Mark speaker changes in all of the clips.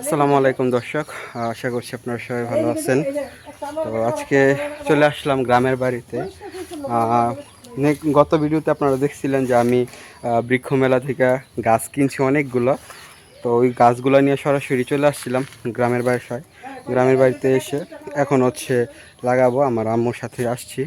Speaker 1: আসসালামু আলাইকুম দর্শক আশা করছি আপনারা সবাই ভালো আছেন। তো আজকে চলে আসলাম গ্রামের বাড়িতে। গত ভিডিওতে আপনারা দেখছিলেন যে আমি বৃক্ষ মেলা থেকে গাছ কিনছি অনেকগুলো। তো ওই গাছগুলো নিয়ে সরাসরি চলে আসছিলাম গ্রামের বাসায়। গ্রামের বাড়িতে এসে এখন হচ্ছে লাগাবো আমার আম্মুর সাথে আসছি।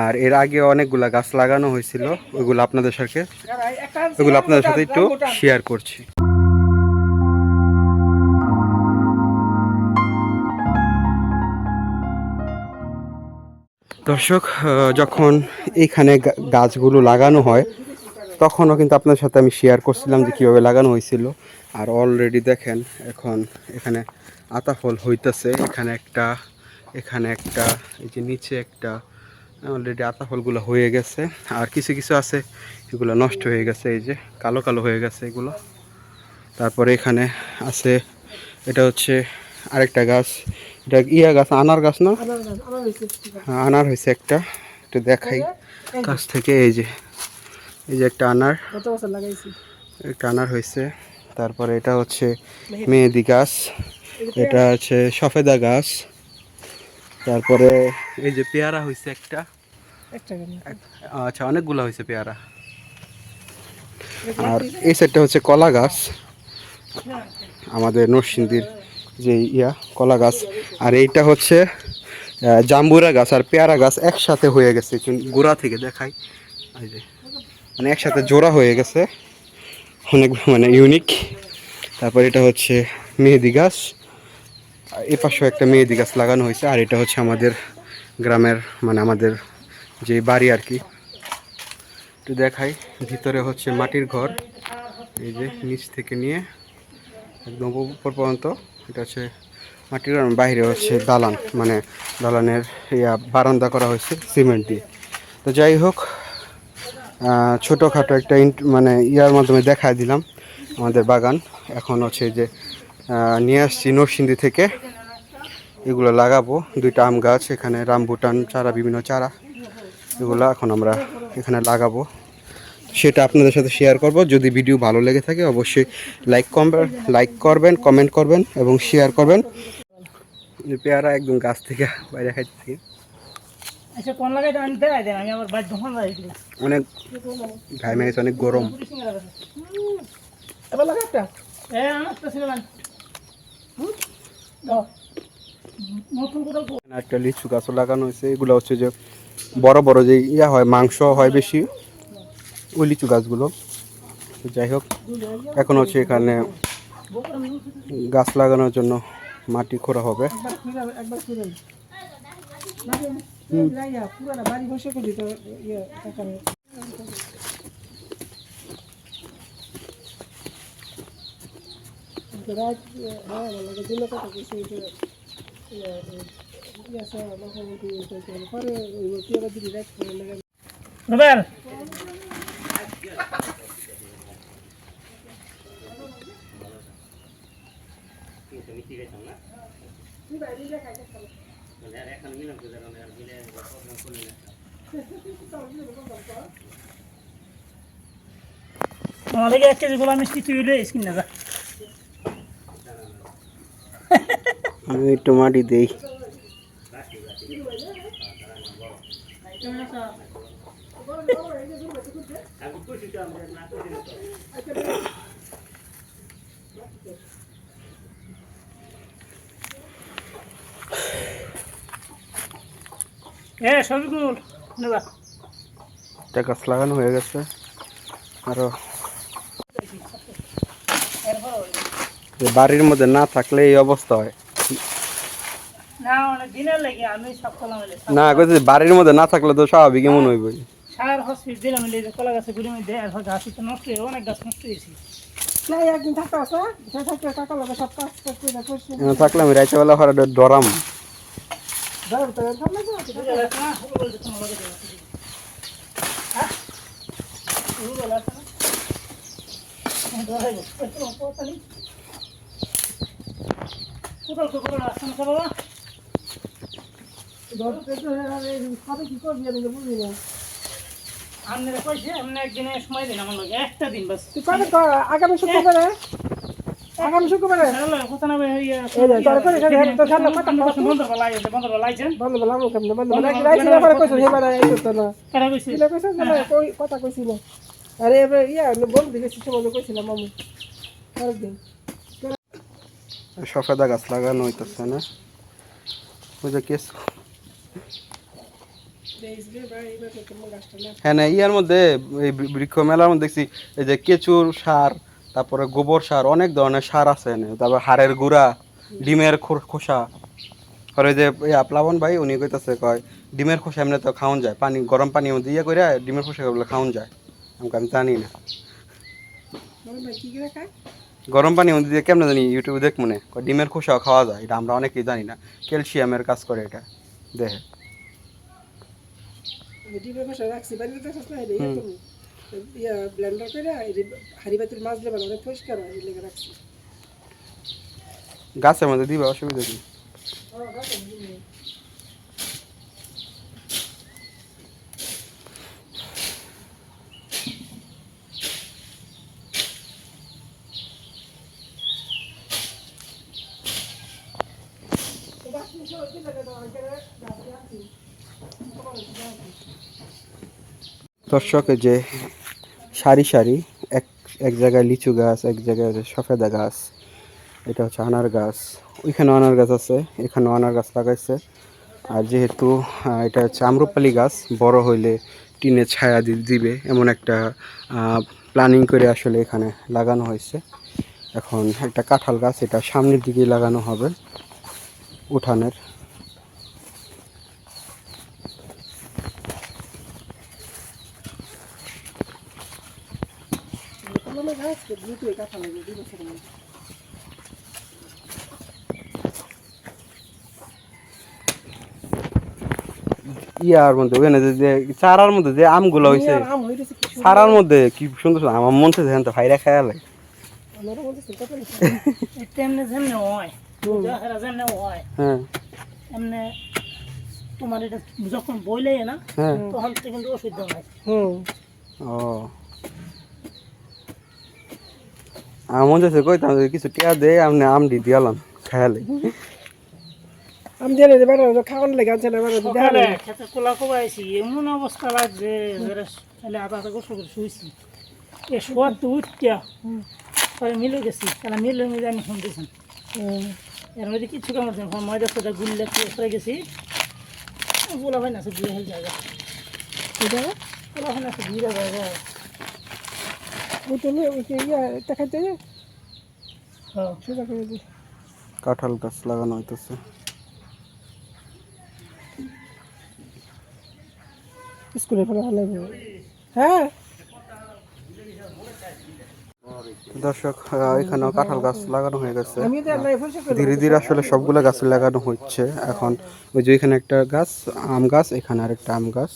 Speaker 1: আর এর আগে অনেকগুলা গাছ লাগানো হয়েছিল ওইগুলো আপনাদের সাথে ওইগুলো আপনাদের সাথে একটু শেয়ার করছি। দর্শক যখন এইখানে গাছগুলো লাগানো হয়, তখনও কিন্তু আপনার সাথে আমি শেয়ার করছিলাম যে কীভাবে লাগানো হয়েছিল। আর অলরেডি দেখেন, এখন এখানে আতা ফল হইতেছে। এখানে একটা এখানে একটা, এই যে নিচে একটা অলরেডি আতা ফলগুলো হয়ে গেছে। আর কিছু কিছু আছে, এগুলো নষ্ট হয়ে গেছে, এই যে কালো কালো হয়ে গেছে এগুলো। তারপরে এখানে আছে, এটা হচ্ছে আরেকটা গাছ। এটা ইয়া গাছ আনার গাছ না? হ্যাঁ, আনার হয়েছে একটা। একটু দেখাই। কাছ থেকে এই যে এই যে একটা আনার। একটা আনার হয়েছে। তারপরে এটা হচ্ছে মেহেদি। গাছ। এটা হচ্ছে সফেদা গাছ। তারপরে এই যে পেয়ারা হয়েছে একটা।
Speaker 2: একটা
Speaker 1: আচ্ছা অনেকগুলো হয়েছে পেয়ারা। আর এই সাইডটা হচ্ছে কলা গাছ। আমাদের নরসিংদীর যে ইয়া, কলা গাছ। আর এইটা হচ্ছে জাম্বুরা গাছ আর পেয়ারা গাছ একসাথে হয়ে গেছে গোড়া থেকে দেখাই। মানে একসাথে জোড়া হয়ে গেছে। অনেক মানে ইউনিক তারপর এটা হচ্ছে মেহেদি গাছ। এ পাশেও একটা মেহেদি গাছ লাগানো হয়েছে। আর এটা হচ্ছে আমাদের গ্রামের মানে আমাদের যে বাড়ি আর কি। একটু দেখাই, ভিতরে হচ্ছে মাটির ঘর। এই যে, নিচ থেকে নিয়ে, একদম উপর পর্যন্ত। এটা হচ্ছে মাটির বাইরে হচ্ছে দালান মানে দালানের ইয়া, বারান্দা করা হয়েছে সিমেন্ট দিয়ে। তো যাই হোক ছোটোখাটো একটা মানে ইয়ার মাধ্যমে দেখায় দিলাম আমাদের বাগান। এখন হচ্ছে যে নিয়ে আসছি নরসিংদী থেকে। এগুলো লাগাবো, দুইটা আম গাছ, এখানে রামবুটান চারা, বিভিন্ন চারা, এগুলো এখন আমরা এখানে লাগাবো। সেটা আপনাদের সাথে শেয়ার করব। যদি ভিডিও ভালো লেগে থাকে অবশ্যই লাইক করবেন লাইক করবেন কমেন্ট করবেন এবং শেয়ার করবেন। পেয়ারা একদম গাছ থেকে বাইরে খাইতেছি।
Speaker 2: দিলাম
Speaker 1: অনেক ঘাই মেরেছে অনেক গরম।
Speaker 2: একটা
Speaker 1: লিচু গাছও লাগানো হয়েছে। এগুলো হচ্ছে যে বড় বড় যে ইয়া হয় মাংস হয় বেশি। ওই লিচু গাছগুলো। যাই হোক এখন হচ্ছে এখানে গাছ লাগানোর জন্য মাটি খোঁড়া হবে
Speaker 2: খুলে একবার খুলে না ইয়া পুরোটা বাড়ি বসে করে দিতে ইয়ে টাকা নেই রাত হ্যাঁ লাগে দিলে কত কিছু ইয়ে ইয়ে সব মোটামুটি পরে। ওই কি আর দিদি রাত করে লাগে এক কেজি গোলা মিষ্টি তুই লই স্কিন না
Speaker 1: আমি একটু মাটি দিই।
Speaker 2: নেবা।
Speaker 1: গাছ লাগানো হয়ে গেছে। আরও বাড়ির মধ্যে না থাকলে এই অবস্থা হয়।
Speaker 2: না অনেক দিনের লাগে আমি সব কলা মিলে
Speaker 1: না কইছে বাড়ির মধ্যে না থাকলে তো স্বাভাবিক এমন হইবই
Speaker 2: সার হসপিটাল দিলাম মিলে যে কলা গাছে ঘুরে মিলে আর গাছ তো নষ্ট হয়ে অনেক গাছ নষ্ট হয়েছে। না একদিন থাকতে আসা থাকতে টাকা লাগে সব কাজ করতে করছি
Speaker 1: এমন থাকলে আমি রাইতে বেলা ডরাম।
Speaker 2: তো হ্যাঁ হ্যাঁ কোথাও তো কোনো রাস্তা না বাবা? আপনারা কইছে আপনি একদিনে সময় দিন আমার লগে একটা দিন বাস। আগামী শুক্রবারে?
Speaker 3: আগামী শুক্রবারে।
Speaker 2: কথা
Speaker 3: কইছিল আরে এবার ইয়া বন্ধ সময় কইছিলাম মামু। আরেকদিন
Speaker 1: সফেদা গাছ লাগানো হইতেছে না? ওই যে কেস। হ্যাঁ না ইয়ার মধ্যে এই বৃক্ষ মেলার মধ্যে দেখছি এই যে কেঁচুর সার তারপরে গোবর সার অনেক ধরনের সার আছে এনে। তারপর হাড়ের গুঁড়া ডিমের খোসা। আর ওই যে প্লাবন ভাই উনি কইতাছে কয় ডিমের খোসা এমনি তো খাওয়ান যায়। পানি গরম পানি ইয়ে করে ডিমের খোসা গুলো খাওয়ান যায়। আমাকে আমি জানি না।
Speaker 3: বল
Speaker 1: গরম পানি মধ্যে দিয়ে কেমন জানি ইউটিউবে দেখ মনে। কয় ডিমের খোসাও খাওয়া যায়। এটা আমরা অনেকেই জানি না। ক্যালসিয়ামের কাজ করে এটা দেহে।
Speaker 3: ইয়া ব্লেন্ডার করে হাড়ি বাতির মাছ লেবার অনেক পরিষ্কার হয় এই লেগে রাখছি।
Speaker 1: গাছের মধ্যে দিবা অসুবিধা কি? দর্শক এই যে সারি সারি, এক এক জায়গায় লিচু গাছ, এক জায়গায় সফেদা গাছ, এটা হচ্ছে আনার গাছ। ওইখানে আনার গাছ আছে, এখানেও আনার গাছ লাগাইছে। আর যেহেতু এটা হচ্ছে আম্রপালি গাছ, বড় হইলে টিনে ছায়া দিবে, এমন একটা প্ল্যানিং করে আসলে এখানে লাগানো হয়েছে। এখন একটা কাঁঠাল গাছ, এটা সামনের দিকেই লাগানো হবে, উঠানের।
Speaker 3: কোনো গাছ দুটোই কাঁথা লাগে দুই বছরের মধ্যে
Speaker 1: ইয়ার মধ্যে ওখানে যে- চারার মধ্যে যে আমগুলো হয়েছে চারার মধ্যে কি সুন্দর সুন্দর আমার মন চাইছে হ্যাঁ তো ভাইরা খায়া লাগে
Speaker 2: তেমনি যেমনি হয় হয়
Speaker 1: হ্যাঁ
Speaker 2: এমনি তোমার এটা যখন বইলে না
Speaker 1: হ্যাঁ
Speaker 2: তখন কিন্তু অসুবিধা
Speaker 3: হুম
Speaker 1: ও আমার মন চাইছে কইতাম যে কিছু টিয়া দে আমনে আমডি দিয়ালাম খায়ালে
Speaker 3: আমি জানি যে বাড়ি খাওয়ার লেগে আনছে না বাড়ি দেখা
Speaker 2: সকালে খেতে কোলা কোবাইছি এমন অবস্থা লাগছে তাহলে আধা আধা গোসল করে শুয়েছি। এ শোয়ার তো উঠতিয়া পরে মিলে গেছি তাহলে মিলে মিলে আমি ফোন দিয়েছেন এর মধ্যে কিছু কামড় দেন ফোন ময়দা ফোদা গুললে করে গেছি। বলা হয় না সে হয় না সে বিয়ে হয়ে
Speaker 3: ইয়া
Speaker 2: হ্যাঁ।
Speaker 3: সোজা করে দিই।
Speaker 1: কাঁঠাল গাছ লাগানো হইতেছে।
Speaker 3: স্কুলে ফেলা ভালো হ্যাঁ।
Speaker 1: দর্শক এখানেও কাঁঠাল গাছ লাগানো হয়ে গেছে। ধীরে ধীরে আসলে সবগুলো গাছ লাগানো হচ্ছে। এখন ওই যে এখানে একটা গাছ আম গাছ এখানে আরেকটা আম গাছ।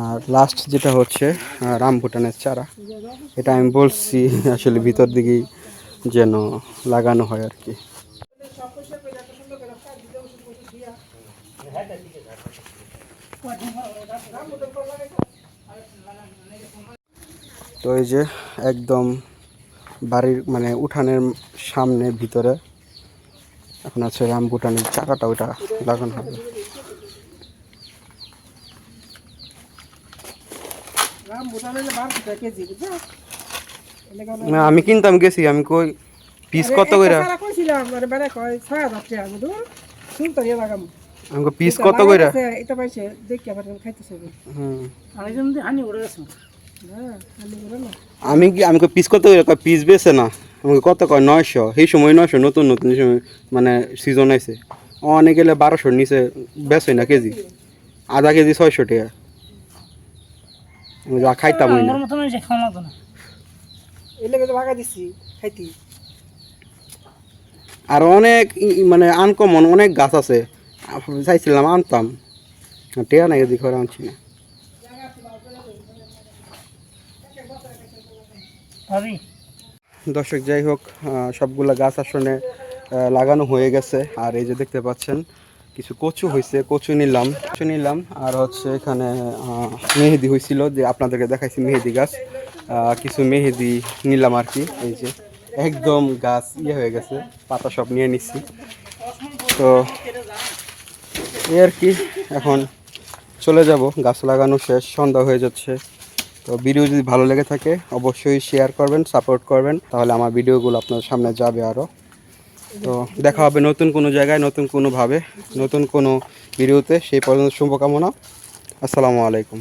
Speaker 1: আর লাস্ট যেটা হচ্ছে আহ, রামভুটানের চারা। এটা আমি বলছি আসলে ভিতর দিকেই যেন লাগানো হয় আর কি। তো এই যে একদম বাড়ির মানে উঠানের সামনে ভিতরে এখন আছে রামবুটানের চাকাটা ওইটা লাগানো হবে। না, আমি কিনতাম গেছি আমি কই পিস কত করে
Speaker 3: সারা কইছিলাম মানে বেড়া টাকা আমি দূর। শুনতো ইয়ে লাগাম
Speaker 1: আমি পিস কত করে
Speaker 3: এটা পাইছে দেখি আবার খাইতেছে
Speaker 1: হুম।
Speaker 2: আমি গেছে
Speaker 3: হ্যাঁ আমি
Speaker 1: কি আমি কই পিস কত করে কয় পিস বেছে না। আমি কত কয় নয়শো। সেই সময় নয়শো নতুন নতুন সময় মানে সিজন আইছে। অনেক গেলে বারোশোর নিচে বেছে না কেজি। আধা কেজি ছয়শো টাকা। যা খাইতাম না।
Speaker 2: আমার মতন যে খাওয়া লাগতো না।
Speaker 3: এই লেগে তো ভাগা দিচ্ছি খাইতি।
Speaker 1: আর অনেক মানে আনকমন অনেক গাছ আছে। চাইছিলাম আনতাম। টেয়া নাই এদিকে করে আনছি না। দর্শক যাই হোক সবগুলা গাছ আসলে লাগানো হয়ে গেছে। আর এই যে দেখতে পাচ্ছেন কিছু কচু হয়েছে কচু নিলাম। কচু নিলাম, আর হচ্ছে এখানে মেহেদি হয়েছিল যে আপনাদেরকে দেখাইছি মেহেদি গাছ। কিছু মেহেদি নিলাম আর কি, এই যে। একদম গাছ ইয়ে হয়ে গেছে, পাতা সব নিয়ে নিচ্ছি তো, এই আর কি, এখন চলে যাব, গাছ লাগানো শেষ, সন্ধ্যা হয়ে যাচ্ছে। তো ভিডিও যদি ভালো লেগে থাকে, অবশ্যই শেয়ার করবেন সাপোর্ট করবেন, তাহলে আমার ভিডিওগুলো আপনার সামনে যাবে আরও তো দেখা হবে নতুন কোনো জায়গায়, নতুন কোনোভাবে নতুন কোনো ভিডিওতে। সেই পর্যন্ত শুভকামনা। আসসালামু আলাইকুম।